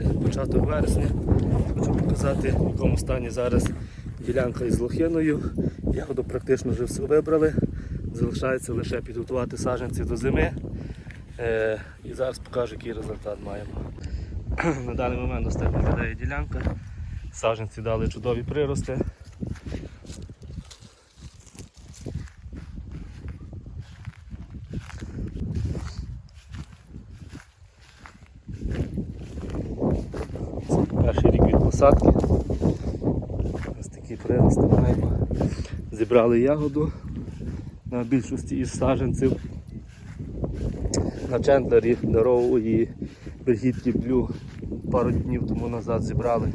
далі, початок вересня. Хочу показати, в якому стані зараз ділянка із лохиною. Ягоду практично вже все вибрали. Залишається лише підготувати саджанці до зими. Е, і зараз покажу, який результат маємо. На даний момент достатньо виглядає ділянка. Саджанці дали чудові прирости. Це посадки. Ось такі прирости маємо. Зібрали ягоду на більшості із саджанців. На чендлері здорової бергітки блю пару днів тому назад зібрали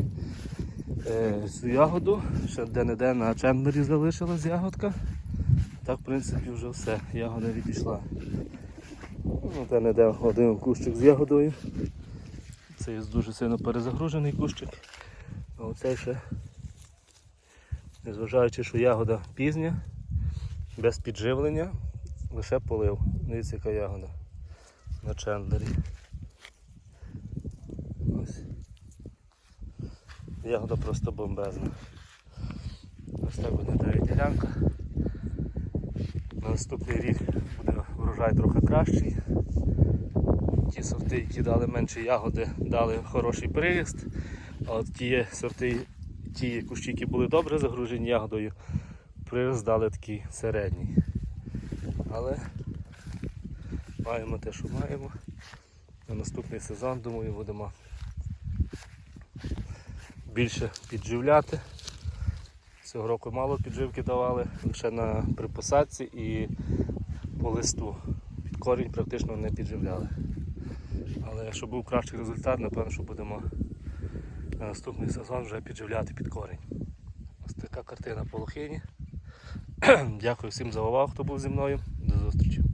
е, цю ягоду. Ще де-не-де на чендлері залишилась ягодка. Так, в принципі, вже все. Ягода відійшла. Ну, де-не-де один кущик з ягодою. Це є дуже сильно перезагружений кущик. А оцей ще, незважаючи, що ягода пізня, без підживлення, лише полив. Дивіться, яка ягода на чендлері. Ось. Ягода просто бомбезна. Ось так виглядає ділянка. На наступний рік буде врожай трохи кращий. Сорти, які дали менше ягоди, дали хороший приріст. А от ті сорти, ті кущі, які були добре загружені ягодою, приріст дали такий середній. Але маємо те, що маємо. На наступний сезон, думаю, будемо більше підживляти. Цього року мало підживки давали, лише на при посадці і по листу. Під корінь практично не підживляли. Але якщо був кращий результат, напевно, що будемо на наступний сезон вже підживляти під корінь. Ось така картина по лохині. Дякую всім за увагу, хто був зі мною. До зустрічі.